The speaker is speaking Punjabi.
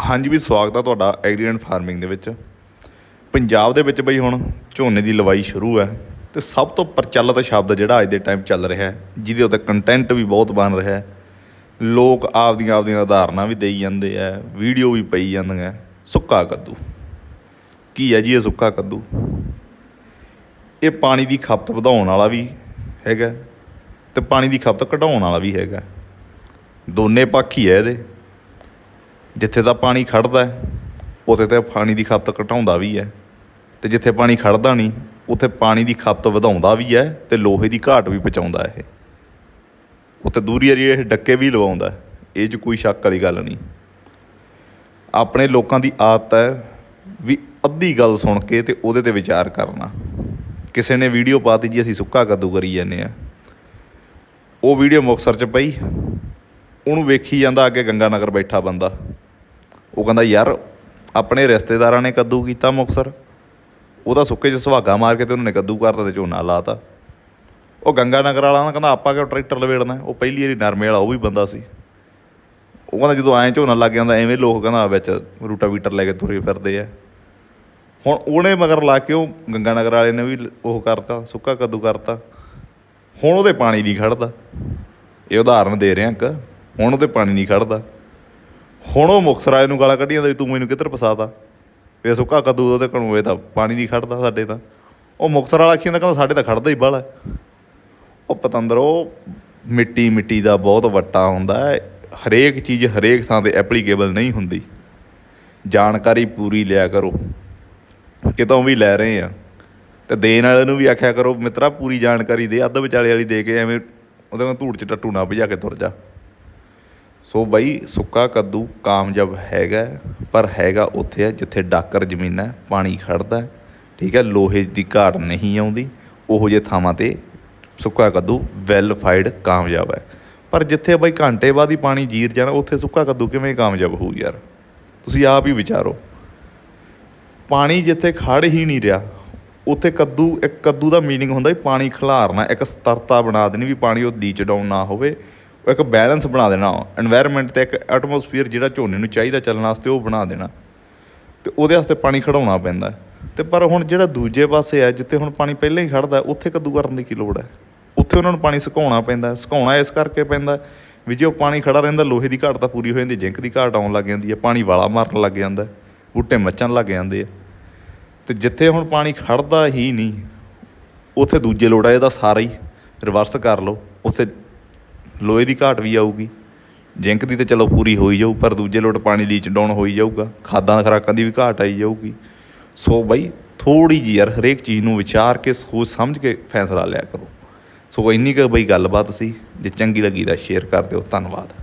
ਹਾਂਜੀ ਵੀ ਸਵਾਗਤ ਆ ਤੁਹਾਡਾ ਐਗਰੀ ਐਂਡ ਫਾਰਮਿੰਗ ਦੇ ਵਿੱਚ। ਪੰਜਾਬ ਦੇ ਵਿੱਚ ਬਈ ਹੁਣ ਝੋਨੇ ਦੀ ਲਵਾਈ ਸ਼ੁਰੂ ਹੈ ਤੇ ਸਭ ਤੋਂ ਪ੍ਰਚਲਿਤ ਸ਼ਬਦ ਜਿਹੜਾ ਅੱਜ ਦੇ ਟਾਈਮ ਚੱਲ ਰਿਹਾ ਹੈ, ਜਿਹਦੇ ਉੱਤੇ ਕੰਟੈਂਟ ਵੀ ਬਹੁਤ ਬਣ ਰਿਹਾ ਹੈ। ਲੋਕ ਆਪਦੀਆਂ ਆਪਦੀਆਂ ਉਦਾਹਰਨਾਂ ਵੀ ਦੇਈ ਜਾਂਦੇ ਆ ਵੀਡੀਓ ਵੀ ਪਈ ਜਾਂਦੀਆਂ ਸੁੱਕਾ ਕੱਦੂ। ਕੀ ਹੈ ਜੀ ਇਹ ਸੁੱਕਾ ਕੱਦੂ? ਇਹ ਪਾਣੀ ਦੀ ਖਪਤ ਵਧਾਉਣ ਵਾਲਾ ਵੀ ਹੈਗਾ ਤੇ ਪਾਣੀ ਦੀ ਖਪਤ ਘਟਾਉਣ ਵਾਲਾ ਵੀ ਹੈਗਾ ਦੋਨੇ ਪੱਖ ਹੀ ਹੈ ਇਹਦੇ। ਜਿੱਥੇ ਤਾਂ ਪਾਣੀ ਖੜਦਾ ਉੱਥੇ ਤਾਂ ਪਾਣੀ ਦੀ ਖਪਤ ਘਟਾਉਂਦਾ ਵੀ ਹੈ। ਅਤੇ ਜਿੱਥੇ ਪਾਣੀ ਖੜਦਾ ਨਹੀਂ, ਉੱਥੇ ਪਾਣੀ ਦੀ ਖਪਤ ਵਧਾਉਂਦਾ ਵੀ ਹੈ ਅਤੇ ਲੋਹੇ ਦੀ ਘਾਟ ਵੀ ਪਹੁੰਚਾਉਂਦਾ ਇਹ। ਉੱਥੇ ਦੂਰੀ ਏਰੀਏ ਇਹ ਡੱਕੇ ਵੀ ਲਵਾਉਂਦਾ ਇਹ 'ਚ ਕੋਈ ਸ਼ੱਕ ਵਾਲੀ ਗੱਲ ਨਹੀਂ। ਆਪਣੇ ਲੋਕਾਂ ਦੀ ਆਦਤ ਹੈ ਵੀ ਅੱਧੀ ਗੱਲ ਸੁਣ ਕੇ ਤੇ ਉਹਦੇ ਤੇ ਵਿਚਾਰ ਕਰਨਾ। ਕਿਸੇ ਨੇ ਵੀਡੀਓ ਪਾਤੀ ਜੀ, ਅਸੀਂ ਸੁੱਕਾ ਕੱਦੂ ਕਰੀ ਜਾਂਦੇ ਆ ਉਹ ਵੀਡੀਓ ਮੁਕਤਸਰ 'ਚ ਪਈ, ਉਹਨੂੰ ਵੇਖੀ ਜਾਂਦਾ ਅੱਗੇ ਗੰਗਾ ਨਗਰ ਬੈਠਾ ਬੰਦਾ। ਉਹ ਕਹਿੰਦਾ, ਯਾਰ, ਆਪਣੇ ਰਿਸ਼ਤੇਦਾਰਾਂ ਨੇ ਕੱਦੂ ਕੀਤਾ ਮੁਕਤਸਰ। ਉਹ ਤਾਂ ਸੁੱਕੇ 'ਚ ਸੁਹਾਗਾ ਮਾਰ ਕੇ ਤੇ ਉਹਨਾਂ ਨੇ ਕੱਦੂ ਕਰਤਾ ਤੇ ਝੋਨਾ ਲਾਤਾ। ਉਹ ਗੰਗਾ ਨਗਰ ਵਾਲਾ ਨਾ ਕਹਿੰਦਾ, ਆਪਾਂ ਕਿਉਂ ਟਰੈਕਟਰ ਲਵੇੜਨਾ? ਉਹ ਪਹਿਲੀ ਵਾਰੀ ਨਰਮੇ ਵਾਲਾ, ਉਹ ਵੀ ਬੰਦਾ ਸੀ। ਉਹ ਕਹਿੰਦਾ, ਜਦੋਂ ਐਂ ਝੋਨਾ ਲੱਗ ਜਾਂਦਾ, ਐਵੇਂ ਲੋਕ ਕਹਿੰਦਾ, ਵਿੱਚ ਰੂਟਾ ਰੂਟਾਵੀਟਰ ਲੈ ਕੇ ਤੁਰੇ ਫਿਰਦੇ ਆ। ਹੁਣ ਉਹਨੇ ਮਗਰ ਲਾ ਕੇ ਉਹ ਗੰਗਾ ਨਗਰ ਵਾਲੇ ਨੇ ਵੀ ਉਹ ਕਰਤਾ, ਸੁੱਕਾ ਕੱਦੂ ਕਰਤਾ। ਹੁਣ ਉਹਦੇ ਪਾਣੀ ਨਹੀਂ ਖੜਦਾ। ਇਹ ਉਦਾਹਰਨ ਦੇ ਰਿਹਾ ਇੱਕ। ਹੁਣ ਉਹਦੇ ਪਾਣੀ ਨਹੀਂ ਖੜਦਾ। ਹੁਣ ਉਹ ਮੁਕਤਸਰ ਵਾਲੇ ਨੂੰ ਗਾਲਾਂ ਕੱਢੀਆਂ ਜਾਂਦਾ ਵੀ ਤੂੰ ਮੈਨੂੰ ਕਿੱਧਰ ਫਸਾਤਾ? ਵੀ ਇਹ ਸੁੱਕਾ ਕੱਦੂ ਉਹਦੇ ਕੋਲ ਹੋਏ ਤਾਂ ਪਾਣੀ ਨਹੀਂ ਖੜਦਾ ਸਾਡੇ ਤਾਂ। ਉਹ ਮੁਕਤਸਰ ਵਾਲਾ ਆਖੀ ਜਾਂਦਾ ਕਹਿੰਦਾ ਸਾਡੇ ਤਾਂ ਖੜਦਾ ਹੀ ਬਾਹਲਾ ਉਹ ਪਤੰਦਰ, ਉਹ ਮਿੱਟੀ ਮਿੱਟੀ ਦਾ ਬਹੁਤ ਵੱਟਾ ਹੁੰਦਾ ਹੈ। ਹਰੇਕ ਚੀਜ਼ ਹਰੇਕ ਥਾਂ ਤੇ ਐਪਲੀਕੇਬਲ ਨਹੀਂ ਹੁੰਦੀ। ਜਾਣਕਾਰੀ ਪੂਰੀ ਲਿਆ ਕਰੋ। ਕਿਤੋਂ ਵੀ ਲੈ ਰਹੇ ਆ। ਤੇ ਦੇਣ ਵਾਲੇ ਨੂੰ ਵੀ ਆਖਿਆ ਕਰੋ, ਮਿੱਤਰਾ, ਪੂਰੀ ਜਾਣਕਾਰੀ ਦੇ, ਅੱਧ ਵਿਚਾਲੇ ਵਾਲੀ ਦੇ ਕੇ ਐਵੇਂ ਉਹਦੇ ਨਾਲ ਧੂੜ ਚ ਟੱਟੂ ਨਾ ਭਜਾ ਕੇ ਤੁਰ ਜਾ। ਸੋ ਬਾਈ ਸੁੱਕਾ ਕੱਦੂ ਕਾਮਯਾਬ ਹੈਗਾ ਪਰ ਹੈਗਾ ਉੱਥੇ ਹੈ ਜਿੱਥੇ ਡਾਕਰ ਜ਼ਮੀਨਾਂ ਹੈ, ਪਾਣੀ ਖੜਦਾ ਠੀਕ ਹੈ ਲੋਹੇ ਦੀ ਘਾਟ ਨਹੀਂ ਆਉਂਦੀ ਉਹੋ ਜਿਹੇ ਥਾਵਾਂ ਤੇ ਸੁੱਕਾ ਕੱਦੂ ਵੈਲ ਫਾਈਡ ਕਾਮਯਾਬ ਹੈ। ਪਰ ਜਿੱਥੇ ਬਾਈ ਘੰਟੇ ਬਾਅਦ ਹੀ ਪਾਣੀ ਜੀਰ ਜਾਣਾ ਉੱਥੇ ਸੁੱਕਾ ਕੱਦੂ ਕਿਵੇਂ ਕਾਮਯਾਬ ਹੋਊ ਯਾਰ? ਤੁਸੀਂ ਆਪ ਹੀ ਵਿਚਾਰੋ। ਪਾਣੀ ਜਿੱਥੇ ਖੜ ਹੀ ਨਹੀਂ ਰਿਹਾ ਉੱਥੇ ਕੱਦੂ ਇੱਕ ਕੱਦੂ ਦਾ ਮੀਨਿੰਗ ਹੁੰਦਾ ਵੀ ਪਾਣੀ ਖਿਲਾਰਨਾ ਇੱਕ ਸਤਰਤਾ ਬਣਾ ਦੇਣੀ ਵੀ ਪਾਣੀ ਉਹ ਲੀਚ ਡਾਊਨ ਨਾ ਹੋਵੇ। ਇੱਕ ਬੈਲੈਂਸ ਬਣਾ ਦੇਣਾ। এনवायरमेंट ਤੇ ਇੱਕ ਐਟਮੋਸਫੀਅਰ ਜਿਹੜਾ ਝੋਨੇ ਨੂੰ ਚਾਹੀਦਾ ਚੱਲਣ ਵਾਸਤੇ, ਉਹ ਬਣਾ ਦੇਣਾ। ਤੇ ਉਹਦੇ ਵਾਸਤੇ ਪਾਣੀ ਖੜਾਉਣਾ ਪੈਂਦਾ। ਤੇ ਪਰ ਹੁਣ ਜਿਹੜਾ ਦੂਜੇ ਪਾਸੇ ਆ, ਜਿੱਥੇ ਹੁਣ ਪਾਣੀ ਪਹਿਲਾਂ ਹੀ ਖੜਦਾ ਉੱਥੇ ਕਦੋਂ ਕਰਨ ਦੀ ਕੀ ਲੋੜ ਹੈ ਉੱਥੇ ਉਹਨਾਂ ਨੂੰ ਪਾਣੀ ਸੁਕਾਉਣਾ ਪੈਂਦਾ, ਸੁਕਾਉਣਾ ਇਸ ਕਰਕੇ ਪੈਂਦਾ ਵੀ ਜੇ ਉਹ ਪਾਣੀ ਖੜਾ ਰਹਿੰਦਾ, ਲੋਹੇ ਦੀ ਘਾਟ ਤਾਂ ਪੂਰੀ ਹੋ ਜਾਂਦੀ, ਜਿੰਕ ਦੀ ਘਾਟ ਆਉਣ ਲੱਗ ਜਾਂਦੀ ਹੈ ਪਾਣੀ ਵਾਲਾ ਮਾਰਨ ਲੱਗ ਜਾਂਦਾ, ਬੂਟੇ ਮੱਚਣ ਲੱਗ ਜਾਂਦੇ ਆ। ਤੇ ਜਿੱਥੇ ਹੁਣ ਪਾਣੀ ਖੜਦਾ ਹੀ ਨਹੀਂ, ਉੱਥੇ ਦੂਜੇ ਲੋੜਾ ਇਹਦਾ ਸਾਰਾ ਹੀ ਰਿਵਰਸ ਕਰ ਲਓ, ਉੱਥੇ ਲੋਹੇ ਦੀ ਘਾਟ ਵੀ ਆਊਗੀ। ਜਿੰਕ ਦੀ ਤਾਂ ਚਲੋ ਪੂਰੀ ਹੋਈ ਜਾਊ, ਪਰ ਦੂਜੇ ਲੋਟ ਪਾਣੀ ਲੀਚ ਡਾਊਨ ਹੋਈ ਜਾਊਗਾ। ਖਾਦਾਂ ਖਰਾਕਾਂ ਦੀ ਵੀ ਘਾਟ ਆਈ ਜਾਊਗੀ। ਸੋ ਬਈ ਥੋੜੀ ਜਿਹੀ ਯਾਰ ਹਰੇਕ ਚੀਜ਼ ਨੂੰ ਵਿਚਾਰ ਕੇ, ਸੋਚ ਸਮਝ ਕੇ ਫੈਸਲਾ ਲਿਆ ਕਰੋ। ਸੋ ਇੰਨੀ ਕੁ ਬਈ ਗੱਲਬਾਤ ਸੀ, ਜੇ ਚੰਗੀ ਲੱਗੀ ਤਾਂ ਸ਼ੇਅਰ ਕਰ ਦਿਓ। ਧੰਨਵਾਦ।